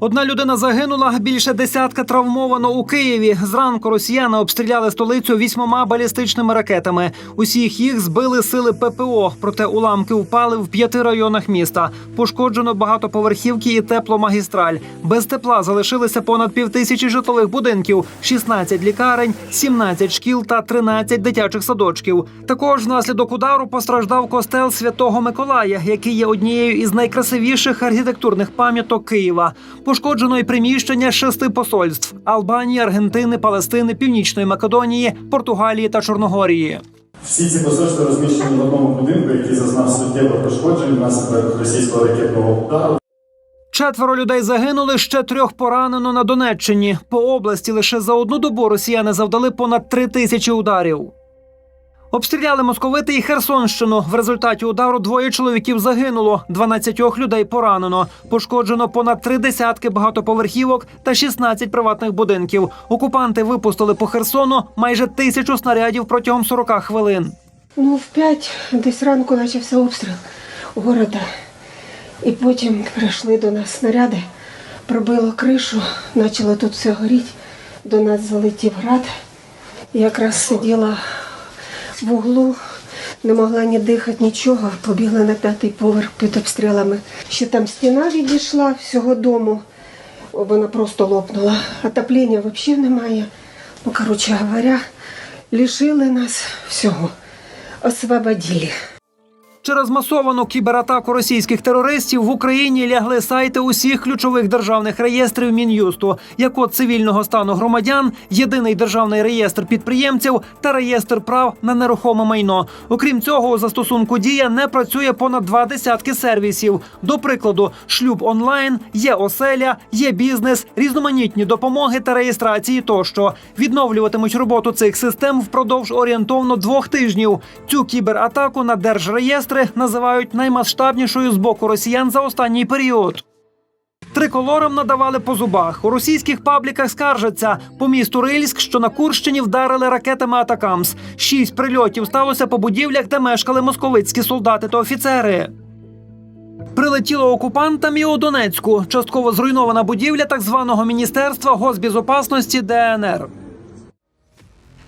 Одна людина загинула, більше десятка травмовано у Києві. Зранку росіяни обстріляли столицю вісьмома балістичними ракетами. Усіх їх збили сили ППО, проте уламки впали в п'яти районах міста. Пошкоджено багатоповерхівки і тепломагістраль. Без тепла залишилися понад півтисячі житлових будинків, 16 лікарень, 17 шкіл та 13 дитячих садочків. Також внаслідок удару постраждав костел Святого Миколая, який є однією із найкрасивіших архітектурних пам'яток Києва. Пошкоджено й приміщення шести посольств: Албанії, Аргентини, Палестини, Північної Македонії, Португалії та Чорногорії. Всі ці посольства розміщені в одному будинку, який зазнав суттєвих пошкоджень внаслідок російського ракетного удару. Четверо людей загинули, ще трьох поранено на Донеччині. По області лише за одну добу росіяни завдали понад три тисячі ударів. Обстріляли московити і Херсонщину. В результаті удару двоє чоловіків загинуло, 12 людей поранено. Пошкоджено понад три десятки багатоповерхівок та 16 приватних будинків. Окупанти випустили по Херсону майже тисячу снарядів протягом 40 хвилин. Ну, в п'ять десь ранку почався обстріл города. І потім прийшли до нас снаряди, пробило кришу, почало тут все горіти. До нас залетів град. Якраз сиділа в углу, не могла ні дихати, нічого. Побігла на п'ятий поверх під обстрілами. Ще там стіна відійшла всього дому. Вона просто лопнула. Отоплення взагалі немає. Ну, коротше говоря, лишили нас всього. Освободили. Через масовану кібератаку російських терористів в Україні лягли сайти усіх ключових державних реєстрів мін'юсту, як от цивільного стану громадян, єдиний державний реєстр підприємців та реєстр прав на нерухоме майно. Окрім цього, у застосунку дія не працює понад два десятки сервісів. До прикладу, шлюб онлайн, є оселя, є бізнес, різноманітні допомоги та реєстрації тощо відновлюватимуть роботу цих систем впродовж орієнтовно двох тижнів. Цю кібератаку на держреєстри називають наймасштабнішою з боку росіян за останній період. Триколорам надавали по зубах. У російських пабліках скаржаться по місту Рильськ, що на Курщині вдарили ракетами Атакамс. Шість прильотів сталося по будівлях, де мешкали московицькі солдати та офіцери. Прилетіло окупантам і у Донецьку. Частково зруйнована будівля так званого міністерства госбезопасності ДНР.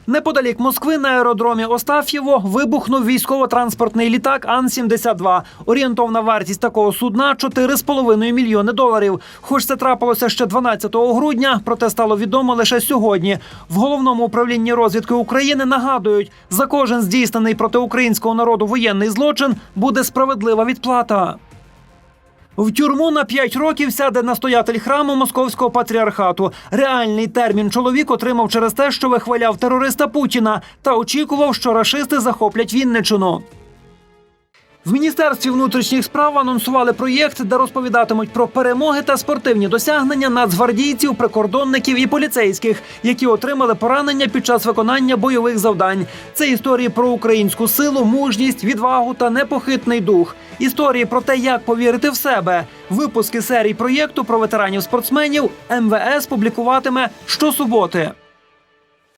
Неподалік Москви на аеродромі Остаф'єво вибухнув військово-транспортний літак Ан-72. Орієнтовна вартість такого судна 4,5 мільйони доларів. Хоч це трапилося ще 12 грудня, проте стало відомо лише сьогодні. В головному управлінні розвідки України нагадують, за кожен здійснений проти українського народу воєнний злочин буде справедлива відплата. В тюрму на 5 років сяде настоятель храму московського патріархату. Реальний термін чоловік отримав через те, що вихваляв терориста Путіна та очікував, що рашисти захоплять Вінничину. В міністерстві внутрішніх справ анонсували проєкт, де розповідатимуть про перемоги та спортивні досягнення нацгвардійців, прикордонників і поліцейських, які отримали поранення під час виконання бойових завдань. Це історії про українську силу, мужність, відвагу та непохитний дух. Історії про те, як повірити в себе. Випуски серій проєкту про ветеранів спортсменів МВС публікуватиме щосуботи.